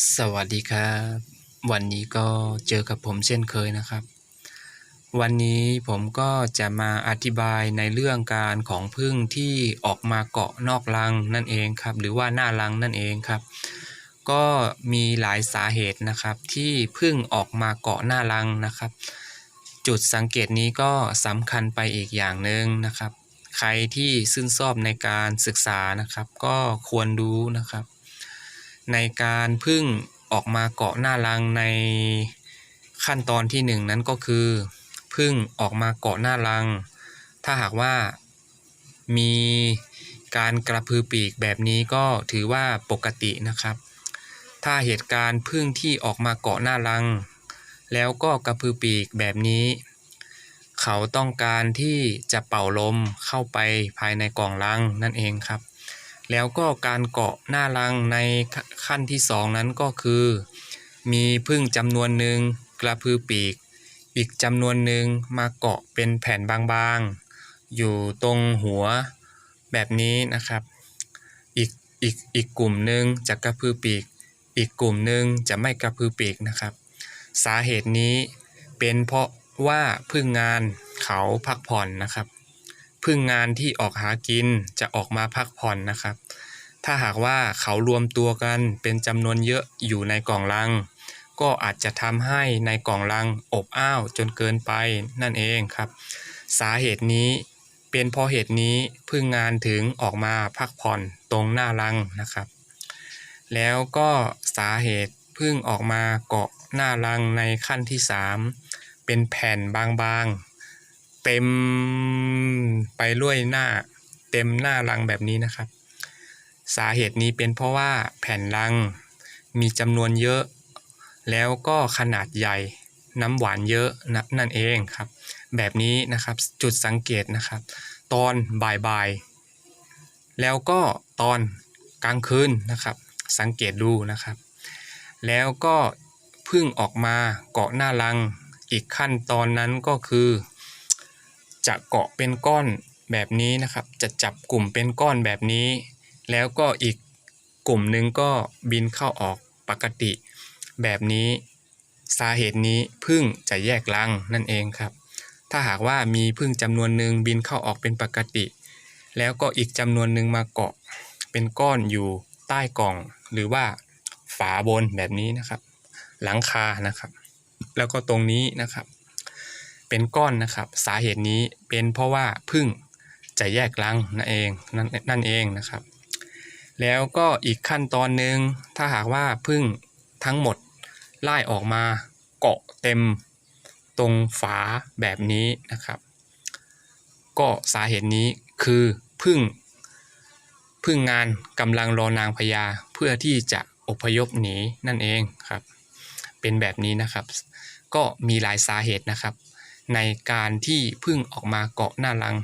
สวัสดีครับ วันนี้ก็เจอกับผมเช่นเคยนะครับ วันนี้ผมก็จะมาอธิบายในเรื่องการของพึ่งที่ออกมาเกาะนอกรังนั่นเองครับ หรือว่าหน้ารังนั่นเองครับ ก็มีหลายสาเหตุนะครับ ที่พึ่งออกมาเกาะหน้ารังนะครับ จุดสังเกตนี้ก็สำคัญไปอีกอย่างหนึ่งนะครับ ใครที่ซื่นชอบในการศึกษานะครับ ก็ควรรู้นะครับ ในการพึ่งออกมาเกาะหน้ารังในขั้นตอนที่หนึ่งนั้นก็คือพึ่งออกมาเกาะหน้ารัง ถ้าหากว่ามีการกระพือปีกแบบนี้ก็ถือว่าปกตินะครับ ถ้าเหตุการณ์พึ่งที่ออกมาเกาะหน้ารัง แล้วก็กระพือปีกแบบนี้ เขาต้องการที่จะเป่าลมเข้าไปภายในกล่องรังนั่นเองครับ แล้วก็การเกาะหน้ารังในขั้นที่สองนั้นก็คือ มีพึ่งจำนวนหนึ่งกระพือปีก อีกจำนวนหนึ่งมาเกาะเป็นแผ่นบางๆ อยู่ตรงหัวแบบนี้นะครับ อีกอีกอีกกลุ่มหนึ่งจะกระพือปีก อีกกลุ่มหนึ่งจะไม่กระพือปีกนะครับ สาเหตุนี้เป็นเพราะว่าพึ่งงานเขาพักผ่อนนะครับ พึ่งงานที่ออกหากินจะออกมาพักผ่อนนะครับ ถ้าหากว่าเขารวมตัวกันเป็นจำนวนเยอะอยู่ในกล่องรัง ก็อาจจะทำให้ในกล่องรังอบอ้าวจนเกินไปนั่นเองครับ สาเหตุนี้เป็นเพราะเหตุนี้พึ่งงานถึงออกมาพักผ่อนตรงหน้ารังนะครับ แล้วก็สาเหตุพึ่งออกมาเกาะหน้ารังในขั้นที่สามเป็นแผ่นบางๆ เต็มไปด้วยหน้าเต็มหน้ารังแบบนี้นะครับ สาเหตุนี้เป็นเพราะว่าแผ่นรังมีจำนวนเยอะ แล้วก็ขนาดใหญ่น้ำหวานเยอะนะนั่นเองครับ แบบนี้นะครับจุดสังเกตนะครับ ตอนบ่ายๆ แล้วก็ตอนกลางคืนนะครับ สังเกตดูนะครับ แล้วก็พึ่งออกมาเกาะหน้ารัง อีกขั้นตอนนั้นก็คือ จะเกาะเป็นก้อนแบบนี้นะครับ จะจับกลุ่มเป็นก้อนแบบนี้ แล้วก็อีกกลุ่มหนึ่งก็บินเข้าออกปกติ แบบนี้สาเหตุนี้พึ่งจะแยกรังนั่นเองครับ ถ้าหากว่ามีพึ่งจำนวนหนึ่งบินเข้าออกเป็นปกติ แล้วก็อีกจำนวนหนึ่งมาเกาะเป็นก้อนอยู่ใต้กล่อง หรือว่าฝาบนแบบนี้นะครับ หลังคานะครับ แล้วก็ตรงนี้นะครับ เป็นก้อนนะครับ สาเหตุนี้เป็นเพราะว่าพึ่งจะแยกรังนั่นเองนั่นนั่นเองนะครับ แล้วก็อีกขั้นตอนหนึ่งถ้าหากว่าพึ่งทั้งหมดไล่ออกมาเกาะเต็มตรงฝาแบบนี้นะครับ ก็สาเหตุนี้คือพึ่งพึ่งงานกำลังรอนางพญาเพื่อที่จะอพยพหนีนั่นเองครับ เป็นแบบนี้นะครับ ก็มีหลายสาเหตุนะครับ ในการที่พึ่งออกมาเกาะหน้ารัง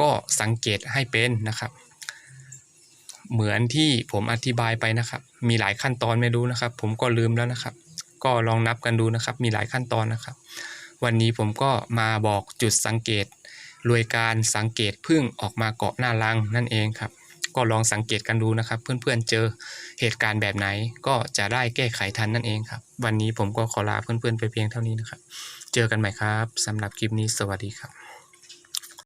ก็สังเกตให้เป็นนะครับ เหมือนที่ผมอธิบายไปนะครับ มีหลายขั้นตอนไม่รู้นะครับ ผมก็ลืมแล้วนะครับ ก็ลองนับกันดูนะครับ มีหลายขั้นตอนนะครับ วันนี้ผมก็มาบอกจุดสังเกตโดยการสังเกตพึ่งออกมาเกาะหน้ารังนั่นเองครับ ก็ลองสังเกตกันดูนะครับ เพื่อนๆเจอเหตุการณ์แบบไหนก็จะได้แก้ไขทันนั่นเองครับ วันนี้ผมก็ขอลาเพื่อนๆไปเพียงเท่านี้นะครับ เจอกันใหม่ครับสำหรับคลิปนี้สวัสดีครับ